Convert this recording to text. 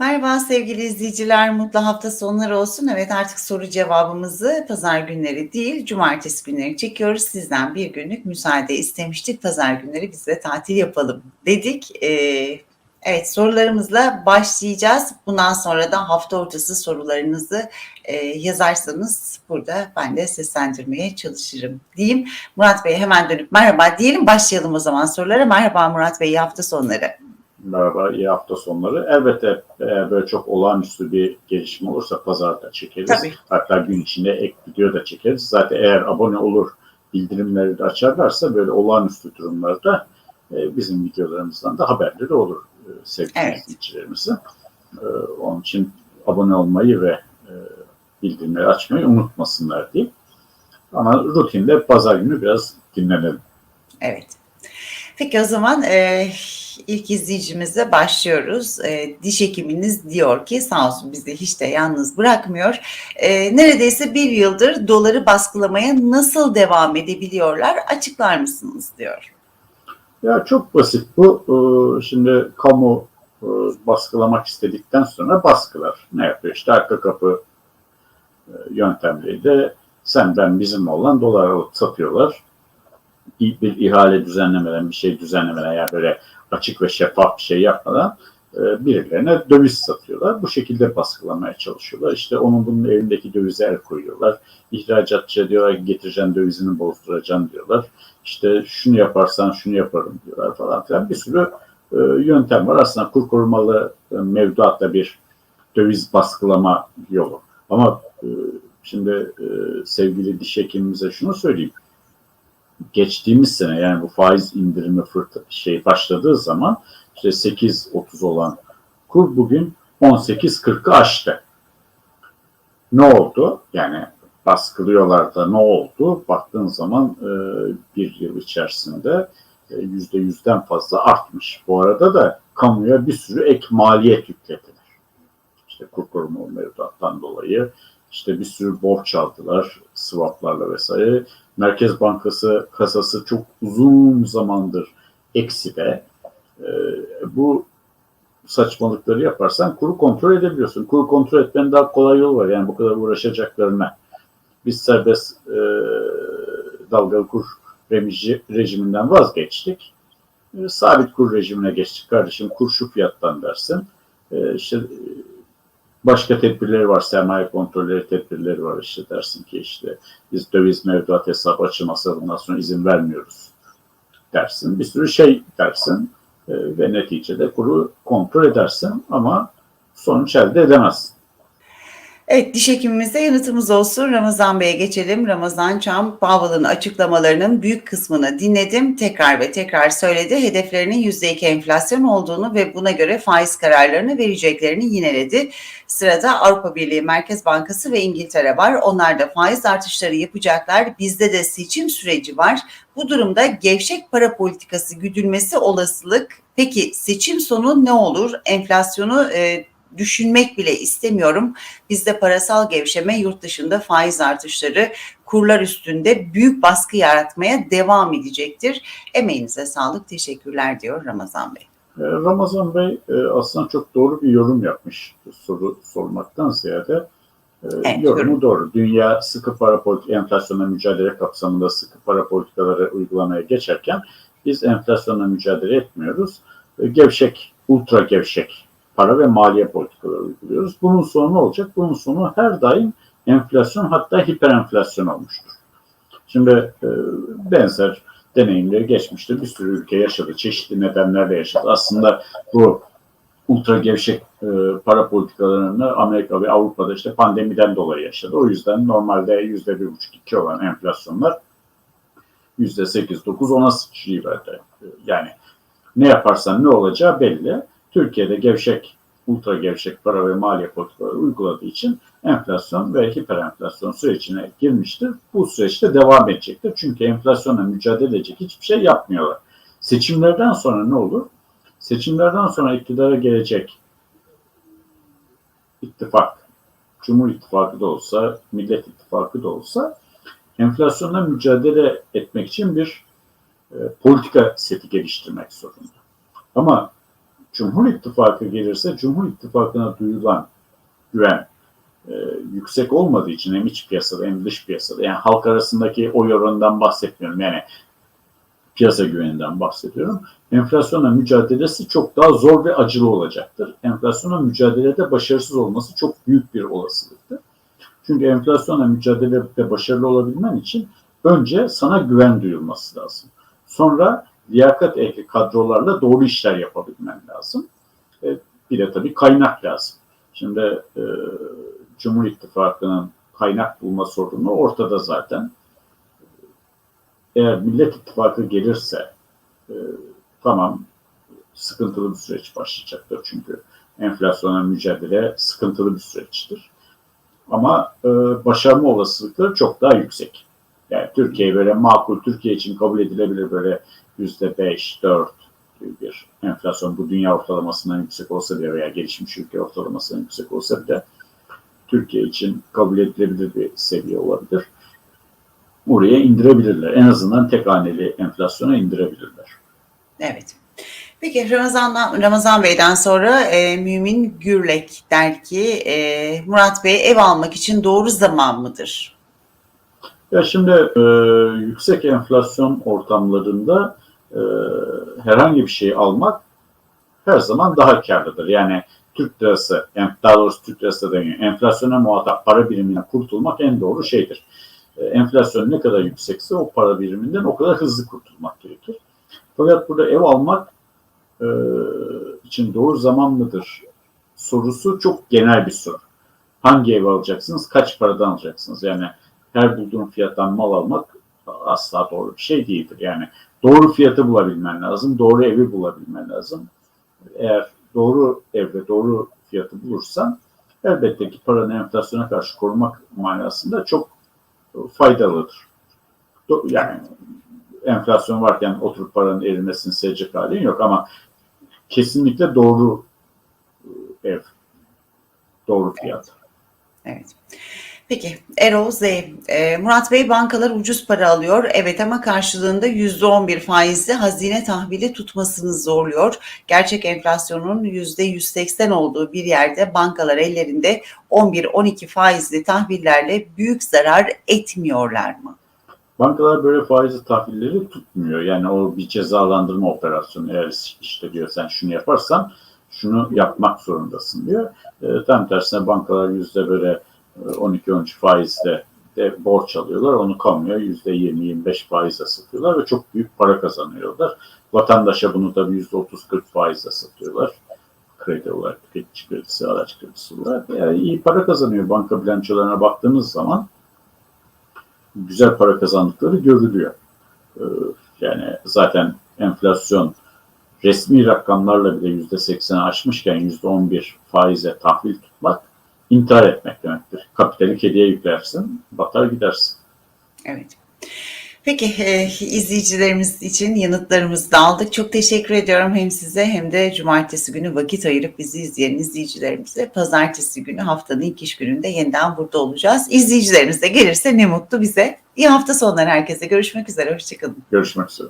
Merhaba sevgili izleyiciler, mutlu hafta sonları olsun. Evet artık soru cevabımızı pazar günleri değil, cumartesi günleri çekiyoruz. Sizden bir günlük müsaade istemiştik. Pazar günleri biz de tatil yapalım dedik. Ee, evet sorularımızla başlayacağız. Bundan sonra da hafta ortası sorularınızı e, yazarsanız burada ben de seslendirmeye çalışırım diyeyim. Murat Bey hemen dönüp merhaba diyelim. Başlayalım o zaman sorulara. Merhaba Murat Bey, hafta sonları. Merhaba, iyi hafta sonları. Elbette eğer böyle çok olağanüstü bir gelişme olursa pazarda çekeriz. Tabii. Hatta gün içinde ek video da çekeriz. Zaten eğer abone olur, bildirimleri de açarlarsa böyle olağanüstü durumlarda e, bizim videolarımızdan da haberleri olur e, sevgili Evet. izleyicilerimizin. E, onun için abone olmayı ve e, bildirimleri açmayı unutmasınlar diye. Ama rutinde pazar günü biraz dinlenelim. Evet. Peki o zaman e, ilk izleyicimizle başlıyoruz. E, diş hekiminiz diyor ki sağ olsun bizi hiç de yalnız bırakmıyor. E, neredeyse bir yıldır doları baskılamaya nasıl devam edebiliyorlar açıklar mısınız diyor. Ya çok basit bu. Ee, Şimdi kamu e, baskılamak istedikten sonra baskılar. Ne yapıyor? İşte arka kapı e, yöntemleriyle senden bizim olan dolar alıp satıyorlar. Bir ihale düzenlemeden, bir şey düzenlemeden yani böyle açık ve şeffaf bir şey yapmadan e, birilerine döviz satıyorlar. Bu şekilde baskılamaya çalışıyorlar. İşte onun bunun elindeki dövize el koyuyorlar. İhracatçı diyorlar ki getireceğim dövizini bozduracağım diyorlar. İşte şunu yaparsan şunu yaparım diyorlar falan filan. Bir sürü e, yöntem var. Aslında kur korumalı e, mevduatla bir döviz baskılama yolu. Ama şimdi sevgili diş hekimimize şunu söyleyeyim. Geçtiğimiz sene yani bu faiz indirimi fırt şey başladığı zaman işte 8.30 olan kur bugün 18.40'ı aştı. Ne oldu? Yani baskılıyorlar da ne oldu? Baktığın zaman e, bir yıl içerisinde e, yüzde yüzden fazla artmış. Bu arada da kamuya bir sürü ek maliyet yüklediler. İşte kur koruma mevduattan dolayı işte bir sürü borç aldılar swaplarla vesaire. Merkez Bankası kasası çok uzun zamandır ekside. E, bu saçmalıkları yaparsan kuru kontrol edebiliyorsun. Kuru kontrol etmenin daha kolay yolu var. Yani bu kadar uğraşacaklarına. Biz serbest e, dalgalı kur rejimi, rejiminden vazgeçtik. E, sabit kur rejimine geçtik kardeşim. Kur şu fiyattan dersin. E, işte başka tedbirleri var. Sermaye kontrolleri tedbirleri var. İşte dersin ki işte biz döviz mevduat hesabı açılmasa bundan sonra izin vermiyoruz dersin. Bir sürü şey dersin. E, ve neticede kuru kontrol edersin ama sonuç elde edemezsin. Evet diş hekimimize yanıtımız olsun. Ramazan Bey'e geçelim. Ramazan Çam, Powell'ın açıklamalarının büyük kısmını dinledim. Tekrar ve tekrar söyledi. Hedeflerinin %2 enflasyon olduğunu ve buna göre faiz kararlarını vereceklerini yineledi. Sırada Avrupa Birliği Merkez Bankası ve İngiltere var. Onlar da faiz artışları yapacaklar. Bizde de seçim süreci var. Bu durumda gevşek para politikası güdülmesi olasılık. Peki seçim sonu ne olur? Enflasyonu e, düşünmek bile istemiyorum. Bizde parasal gevşeme, yurt dışında faiz artışları, kurlar üstünde büyük baskı yaratmaya devam edecektir. Emeğinize sağlık, teşekkürler diyor Ramazan Bey. E, Ramazan Bey e, aslında çok doğru bir yorum yapmış soru sormaktan ziyade. E, Evet, yorumu yorum. doğru. Dünya sıkı para politik enflasyonla mücadele kapsamında sıkı para politikaları uygulamaya geçerken biz enflasyonla mücadele etmiyoruz. E, Gevşek, ultra gevşek para ve maliye politikaları uyguluyoruz. Bunun sonu ne olacak? Bunun sonu her daim enflasyon hatta hiperenflasyon olmuştur. Şimdi e, benzer deneyimleri geçmişte bir sürü ülke yaşadı. Çeşitli nedenlerle yaşadı. Aslında bu ultra gevşek e, para politikalarını Amerika ve Avrupa'da işte pandemiden dolayı yaşadı. O yüzden normalde yüzde bir buçuk iki olan enflasyonlar yüzde sekiz dokuz ona sıçrayıverdi. Yani ne yaparsan ne olacağı belli. Türkiye'de gevşek, ultra gevşek para ve maliye politikaları uyguladığı için enflasyon ve hiperenflasyon sürecine girmiştir. Bu süreçte devam edecektir. Çünkü enflasyonla mücadele edecek hiçbir şey yapmıyorlar. Seçimlerden sonra ne olur? Seçimlerden sonra iktidara gelecek ittifak, Cumhur İttifakı da olsa, Millet İttifakı da olsa enflasyonla mücadele etmek için bir e, politika seti geliştirmek zorunda. Ama Cumhur İttifakı gelirse Cumhur İttifakı'na duyulan güven e, yüksek olmadığı için hem iç piyasada hem dış piyasada yani halk arasındaki oy oranından bahsetmiyorum yani piyasa güveninden bahsediyorum. Enflasyonla mücadelesi çok daha zor ve acılı olacaktır. Enflasyonla mücadelede başarısız olması çok büyük bir olasılıktır. Çünkü enflasyonla mücadelede başarılı olabilmen için önce sana güven duyulması lazım. Sonra liyakat ehli kadrolarla doğru işler yapabilmen lazım. E, bir de tabii kaynak lazım. Şimdi e, Cumhur İttifakı'nın kaynak bulma sorunu ortada zaten. Eğer Millet İttifakı gelirse e, tamam sıkıntılı bir süreç başlayacaktır çünkü enflasyona mücadele sıkıntılı bir süreçtir. Ama e, başarma olasılıkları çok daha yüksek. Yani Türkiye böyle makul, Türkiye için kabul edilebilir böyle yüzde beş, dört gibi bir enflasyon bu dünya ortalamasından yüksek olsa bile veya gelişmiş ülke ortalamasından yüksek olsa bile Türkiye için kabul edilebilir bir seviye olabilir. Oraya indirebilirler. En azından tek haneli enflasyona indirebilirler. Evet. Peki Ramazan'dan, Ramazan Bey'den sonra e, Mümin Gürlek der ki e, Murat Bey ev almak için doğru zaman mıdır? Ya şimdi e, yüksek enflasyon ortamlarında e, herhangi bir şey almak her zaman daha karlıdır. Yani Türk lirası, yani daha doğrusu Türk lirası deniyor. Enflasyona muhatap para birimine kurtulmak en doğru şeydir. E, enflasyon ne kadar yüksekse o para biriminden o kadar hızlı kurtulmak gerekir. Fakat burada ev almak e, için doğru zaman mıdır sorusu çok genel bir soru. Hangi ev alacaksınız, kaç paradan alacaksınız? Yani her bulduğun fiyattan mal almak asla doğru bir şey değildir. Yani doğru fiyatı bulabilmen lazım, doğru evi bulabilmen lazım. Eğer doğru evde doğru fiyatı bulursan elbette ki paranı enflasyona karşı korumak manasında çok faydalıdır. Yani enflasyon varken oturup paranın erimesini seyredecek halin yok ama kesinlikle doğru ev, doğru fiyat. Evet. Peki Erol Z. E, Murat Bey bankalar ucuz para alıyor. Evet ama karşılığında %11 faizli hazine tahvili tutmasını zorluyor. Gerçek enflasyonun %180 olduğu bir yerde bankalar ellerinde 11-12 faizli tahvillerle büyük zarar etmiyorlar mı? Bankalar böyle faizli tahvilleri tutmuyor. Yani o bir cezalandırma operasyonu. Eğer işte diyor sen şunu yaparsan şunu yapmak zorundasın diyor. E, tam tersine bankalar yüzde böyle 12-13 faizle de borç alıyorlar. Onu kamuya %20-25 faizle satıyorlar ve çok büyük para kazanıyorlar. Vatandaşa bunu tabii %30-40 faizle satıyorlar. Kredi olarak, tüketici kredisi, araç kredisi olarak. Yani iyi para kazanıyor banka bilançolarına baktığınız zaman. Güzel para kazandıkları görülüyor. Yani zaten enflasyon resmi rakamlarla bile %80'i aşmışken %11 faize tahvil tutmak intihar etmek demektir. Kapitali kediye yüklersin, batar gidersin. Evet. Peki e, izleyicilerimiz için yanıtlarımızı aldık. Çok teşekkür ediyorum hem size hem de cumartesi günü vakit ayırıp bizi izleyen izleyicilerimize. Pazartesi günü haftanın ilk iş gününde yeniden burada olacağız. İzleyicilerimiz de gelirse ne mutlu bize. İyi hafta sonları herkese. Görüşmek üzere. Hoşçakalın. Görüşmek üzere.